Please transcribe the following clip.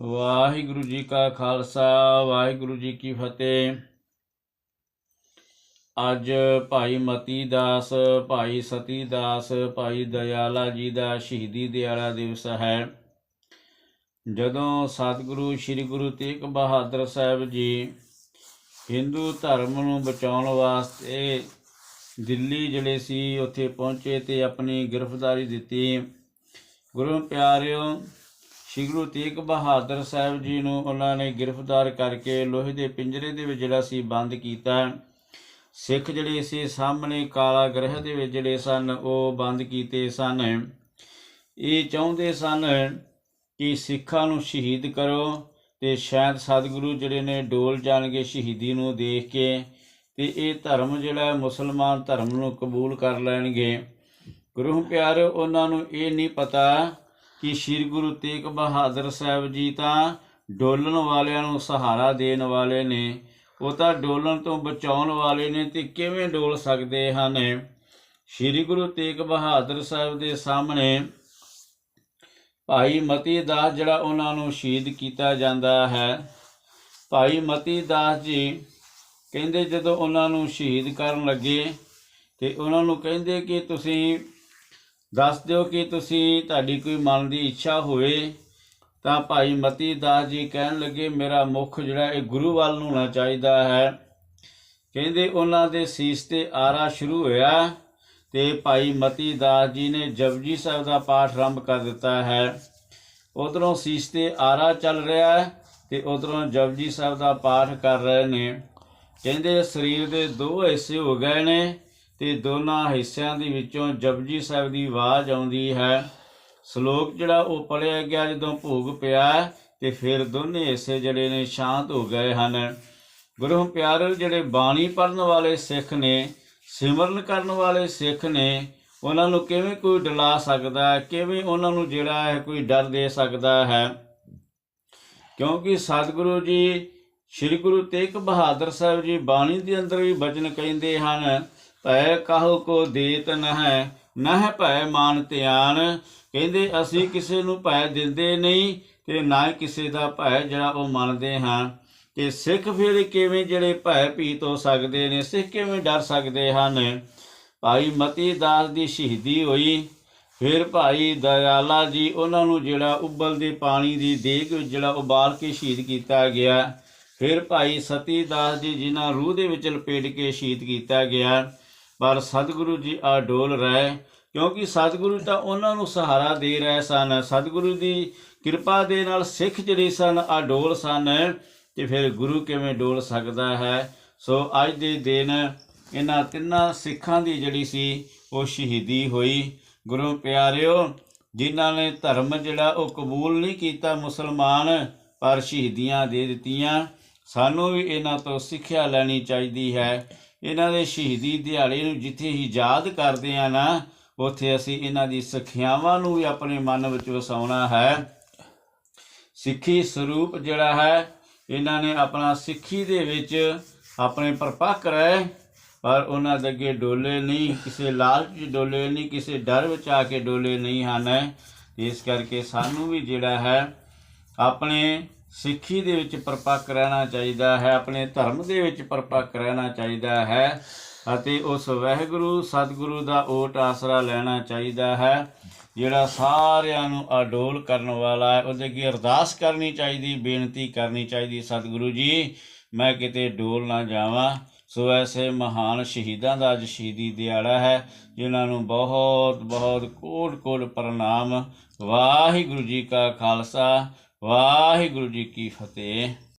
ਵਾਹਿਗੁਰੂ ਜੀ ਕਾ ਖਾਲਸਾ, ਵਾਹਿਗੁਰੂ ਜੀ ਕੀ ਫਤਿਹ। ਅੱਜ ਭਾਈ ਮਤੀ ਦਾਸ, ਭਾਈ ਸਤੀ ਦਾਸ, ਭਾਈ ਦਇਆਲਾ ਜੀ ਦਾ ਸ਼ਹੀਦੀ ਦਿਹਾੜਾ ਦਿਵਸ ਹੈ। ਜਦੋਂ ਸਤਿਗੁਰੂ, ਸ੍ਰੀ ਗੁਰੂ ਤੇਗ ਬਹਾਦਰ ਸਾਹਿਬ ਜੀ ਹਿੰਦੂ ਧਰਮ ਨੂੰ ਬਚਾਉਣ ਵਾਸਤੇ ਦਿੱਲੀ ਜਿਹੜੇ ਸੀ, ਉੱਥੇ ਪਹੁੰਚੇ ਤੇ ਆਪਣੀ ਗ੍ਰਿਫਤਾਰੀ ਦਿੱਤੀ। ਗੁਰੂ ਪਿਆਰਿਓ ਸ੍ਰੀ ਗੁਰੂ ਤੇਗ ਬਹਾਦਰ ਸਾਹਿਬ ਜੀ ਨੂੰ ਉਹਨਾਂ ਨੇ ਗ੍ਰਿਫਤਾਰ ਕਰਕੇ ਲੋਹੇ ਦੇ ਪਿੰਜਰੇ ਦੇ ਵਿੱਚ ਜਿਹੜਾ ਸੀ ਬੰਦ ਕੀਤਾ। ਸਿੱਖ ਜਿਹੜੇ ਸੀ, ਸਾਹਮਣੇ ਕਾਲਾ ਗ੍ਰਹਿ ਦੇ ਵਿੱਚ ਜਿਹੜੇ ਸਨ, ਉਹ ਬੰਦ ਕੀਤੇ ਸਨ। ਇਹ ਚਾਹੁੰਦੇ ਸਨ ਕਿ ਸਿੱਖਾਂ ਨੂੰ ਸ਼ਹੀਦ ਕਰੋ ਤੇ ਸ਼ਾਇਦ ਸਤਿਗੁਰੂ ਜਿਹੜੇ ਨੇ ਡੋਲ ਜਾਣਗੇ ਸ਼ਹੀਦੀ ਨੂੰ ਦੇਖ ਕੇ ਤੇ ਇਹ ਧਰਮ ਜਿਹੜਾ ਮੁਸਲਮਾਨ ਧਰਮ ਨੂੰ ਕਬੂਲ ਕਰ ਲੈਣਗੇ। ਗੁਰੂ ਪਿਆਰ, ਉਹਨਾਂ ਨੂੰ ਇਹ ਨਹੀਂ ਪਤਾ ਕਿ ਸ੍ਰੀ ਗੁਰੂ ਤੇਗ ਬਹਾਦਰ ਸਾਹਿਬ ਜੀ ਤਾਂ ਡੋਲਣ ਵਾਲਿਆਂ ਨੂੰ ਸਹਾਰਾ ਦੇਣ ਵਾਲੇ ਨੇ। ਉਹ ਤਾਂ ਡੋਲਣ ਤੋਂ ਬਚਾਉਣ ਵਾਲੇ ਨੇ ਤੇ ਕਿਵੇਂ ਡੋਲ ਸਕਦੇ ਹਨ? ਸ੍ਰੀ ਗੁਰੂ ਤੇਗ ਬਹਾਦਰ ਸਾਹਿਬ ਦੇ ਸਾਹਮਣੇ ਭਾਈ ਮਤੀ ਦਾਸ ਜਿਹੜਾ ਉਹਨਾਂ ਨੂੰ ਸ਼ਹੀਦ ਕੀਤਾ ਜਾਂਦਾ ਹੈ। ਭਾਈ ਮਤੀ ਦਾਸ ਜੀ ਕਹਿੰਦੇ ਜਦੋਂ ਉਹਨਾਂ ਨੂੰ ਸ਼ਹੀਦ ਕਰਨ ਲੱਗੇ ਤੇ ਉਹਨਾਂ ਨੂੰ ਕਹਿੰਦੇ ਕਿ ਤੁਸੀਂ ਦੱਸ ਦਿਓ ਕਿ ਤੁਸੀਂ ਤੁਹਾਡੀ ਕੋਈ ਮਨ ਦੀ ਇੱਛਾ ਹੋਵੇ ਤਾਂ ਭਾਈ ਮਤੀ ਦਾਸ ਜੀ ਕਹਿਣ ਲੱਗੇ, ਮੇਰਾ ਮੁੱਖ ਜਿਹੜਾ ਇਹ ਗੁਰੂ ਵੱਲ ਨੂੰ ਹੋਣਾ ਚਾਹੀਦਾ ਹੈ। ਕਹਿੰਦੇ, ਉਹਨਾਂ ਦੇ ਸੀਸ ਤੇ ਆਰਾ ਸ਼ੁਰੂ ਹੋਇਆ ਤੇ ਭਾਈ ਮਤੀ ਦਾਸ ਜੀ ਨੇ ਜਪਜੀ ਸਾਹਿਬ ਦਾ ਪਾਠ ਆਰੰਭ ਕਰ ਦਿੱਤਾ ਹੈ। ਉਧਰੋਂ ਸੀਸ ਤੇ ਆਰਾ ਚੱਲ ਰਿਹਾ ਹੈ ਤੇ ਉਧਰੋਂ ਜਪਜੀ ਸਾਹਿਬ ਦਾ ਪਾਠ ਕਰ ਰਹੇ ਨੇ। ਕਹਿੰਦੇ, ਸਰੀਰ ਦੇ ਦੋ ਹਿੱਸੇ ਹੋ ਗਏ ਨੇ। ਤੇ ਦੋਨਾਂ ਹਿੱਸਿਆਂ ਦੇ ਵਿੱਚੋਂ ਜਪਜੀ ਸਾਹਿਬ ਦੀ ਆਵਾਜ਼ ਆਉਂਦੀ ਹੈ। ਸ਼ਲੋਕ ਜਿਹੜਾ ਉਹ ਪੜਿਆ ਗਿਆ ਜਦੋਂ ਭੋਗ ਪਿਆ ਤੇ ਫਿਰ ਦੋਨੇ ਹਿੱਸੇ ਜਿਹੜੇ ਨੇ ਸ਼ਾਂਤ ਹੋ ਗਏ ਹਨ। ਗੁਰੂ ਪਿਆਰੇ ਜਿਹੜੇ ਬਾਣੀ ਪੜਨ ਵਾਲੇ ਸਿੱਖ ਨੇ, ਸਿਮਰਨ ਕਰਨ ਵਾਲੇ ਸਿੱਖ ਨੇ, ਉਹਨਾਂ ਨੂੰ ਕਿਵੇਂ ਕੋਈ ਡਲਾ ਸਕਦਾ, ਕਿਵੇਂ ਉਹਨਾਂ ਨੂੰ ਜਿਹੜਾ ਹੈ ਕੋਈ ਡਰ ਦੇ ਸਕਦਾ ਹੈ? ਕਿਉਂਕਿ ਸਤਿਗੁਰੂ ਜੀ, ਸ੍ਰੀ ਗੁਰੂ ਤੇਗ ਬਹਾਦਰ ਸਾਹਿਬ ਜੀ ਬਾਣੀ ਦੇ ਅੰਦਰ ਵੀ ਬਚਨ ਕਹਿੰਦੇ ਹਨ ਭੈ ਕਹੋ ਕੋ ਦੇਤ ਨਹਿ ਨਹਿ ਭੈ ਮਾਨ ਧਿਆਨ। ਕਹਿੰਦੇ, ਅਸੀਂ ਕਿਸੇ ਨੂੰ ਭੈ ਦਿੰਦੇ ਨਹੀਂ ਤੇ ਨਾ ਹੀ ਕਿਸੇ ਦਾ ਭੈ ਜਿਹੜਾ ਉਹ ਮੰਨਦੇ ਹਾਂ। ਕਿ ਸਿੱਖ ਫਿਰ ਕਿਵੇਂ ਜਿਹੜੇ ਭੈ ਭੀਤ ਹੋ ਸਕਦੇ ਨੇ, ਸਿੱਖ ਕਿਵੇਂ ਡਰ ਸਕਦੇ ਹਨ? ਭਾਈ ਮਤੀ ਦਾਸ ਦੀ ਸ਼ਹੀਦੀ ਹੋਈ। ਫਿਰ ਭਾਈ ਦਇਆਲਾ ਜੀ ਉਹਨਾਂ ਨੂੰ ਜਿਹੜਾ ਉਬਲਦੇ ਪਾਣੀ ਦੀ ਦੇਗ ਵਿੱਚ ਜਿਹੜਾ ਉਬਾਲ ਕੇ ਸ਼ਹੀਦ ਕੀਤਾ ਗਿਆ। ਫਿਰ ਭਾਈ ਸਤੀ ਦਾਸ ਜੀ ਜਿਨ੍ਹਾਂ ਰੂਹ ਦੇ ਵਿੱਚ ਲਪੇਟ ਕੇ ਸ਼ਹੀਦ ਕੀਤਾ ਗਿਆ। ਪਰ ਸਤਿਗੁਰੂ ਜੀ ਆ ਡੋਲ ਰਹੇ, ਕਿਉਂਕਿ ਸਤਿਗੁਰੂ ਤਾਂ ਉਹਨਾਂ ਨੂੰ ਸਹਾਰਾ ਦੇ ਰਹੇ ਸਨ। ਸਤਿਗੁਰੂ ਦੀ ਕਿਰਪਾ ਦੇ ਨਾਲ ਸਿੱਖ ਜਿਹੜੇ ਸਨ, ਆ ਡੋਲ ਸਨ ਤੇ ਫਿਰ ਗੁਰੂ ਕਿਵੇਂ ਡੋਲ ਸਕਦਾ ਹੈ? ਸੋ ਅੱਜ ਦੇ ਦਿਨ ਇਹਨਾਂ ਤਿੰਨਾਂ ਸਿੱਖਾਂ ਦੀ ਜਿਹੜੀ ਸੀ, ਉਹ ਸ਼ਹੀਦੀ ਹੋਈ। ਗੁਰੂ ਪਿਆਰਿਓ, ਜਿਨ੍ਹਾਂ ਨੇ ਧਰਮ ਜਿਹੜਾ ਉਹ ਕਬੂਲ ਨਹੀਂ ਕੀਤਾ ਮੁਸਲਮਾਨ, ਪਰ ਸ਼ਹੀਦੀਆਂ ਦੇ ਦਿੱਤੀਆਂ। ਸਾਨੂੰ ਵੀ ਇਹਨਾਂ ਤੋਂ ਸਿੱਖਿਆ ਲੈਣੀ ਚਾਹੀਦੀ ਹੈ। ਇਹਨਾਂ ਦੇ ਸ਼ਹੀਦੀ ਦਿਹਾੜੇ ਨੂੰ ਜਿੱਥੇ ਹੀ ਯਾਦ ਕਰਦੇ ਆ ਨਾ, ਉੱਥੇ ਅਸੀਂ ਇਹਨਾਂ ਦੀ ਸਿੱਖਿਆਵਾਂ ਨੂੰ ਵੀ ਆਪਣੇ ਮਨ ਵਿੱਚ ਵਸਾਉਣਾ ਹੈ। ਸਿੱਖੀ ਸਰੂਪ ਜਿਹੜਾ ਹੈ, ਇਹਨਾਂ ਨੇ ਆਪਣਾ ਸਿੱਖੀ ਦੇ ਵਿੱਚ ਆਪਣੇ ਪਰਪੱਕ ਰਹੇ ਪਰ ਉਹਨਾਂ ਦੇ ਅੱਗੇ ਡੋਲੇ ਨਹੀਂ, ਕਿਸੇ ਲਾਲਚ ਡੋਲੇ ਨਹੀਂ, ਕਿਸੇ ਡਰ ਵਿੱਚ ਆ ਕੇ ਡੋਲੇ ਨਹੀਂ ਹਨ। ਇਸ ਕਰਕੇ ਸਾਨੂੰ ਵੀ ਜਿਹੜਾ ਹੈ, ਆਪਣੇ ਸਿੱਖੀ ਦੇ ਵਿੱਚ ਪਰਪੱਕ ਰਹਿਣਾ ਚਾਹੀਦਾ ਹੈ, ਆਪਣੇ ਧਰਮ ਦੇ ਵਿੱਚ ਪਰਪੱਕ ਰਹਿਣਾ ਚਾਹੀਦਾ ਹੈ ਅਤੇ ਉਸ ਵਹਿਗੁਰੂ, ਸਤਿਗੁਰੂ ਦਾ ਓਟ ਆਸਰਾ ਲੈਣਾ ਚਾਹੀਦਾ ਹੈ, ਜਿਹੜਾ ਸਾਰਿਆਂ ਨੂੰ ਅਡੋਲ ਕਰਨ ਵਾਲਾ ਹੈ। ਉਹਦੇ ਅੱਗੇ ਅਰਦਾਸ ਕਰਨੀ ਚਾਹੀਦੀ, ਬੇਨਤੀ ਕਰਨੀ ਚਾਹੀਦੀ, ਸਤਿਗੁਰੂ ਜੀ, ਮੈਂ ਕਿਤੇ ਡੋਲ ਨਾ ਜਾਵਾਂ। ਸੋ ਐਸੇ ਮਹਾਨ ਸ਼ਹੀਦਾਂ ਦਾ ਅੱਜ ਸ਼ਹੀਦੀ ਦਿਹਾੜਾ ਹੈ, ਜਿਨ੍ਹਾਂ ਨੂੰ ਬਹੁਤ ਬਹੁਤ ਕੋਟ ਕੋਟ ਪ੍ਰਣਾਮ। ਵਾਹਿਗੁਰੂ ਜੀ ਕਾ ਖਾਲਸਾ ਵਾਹਿਗੁਰੂ ਜੀ ਕੀ ਫਤਿਹ।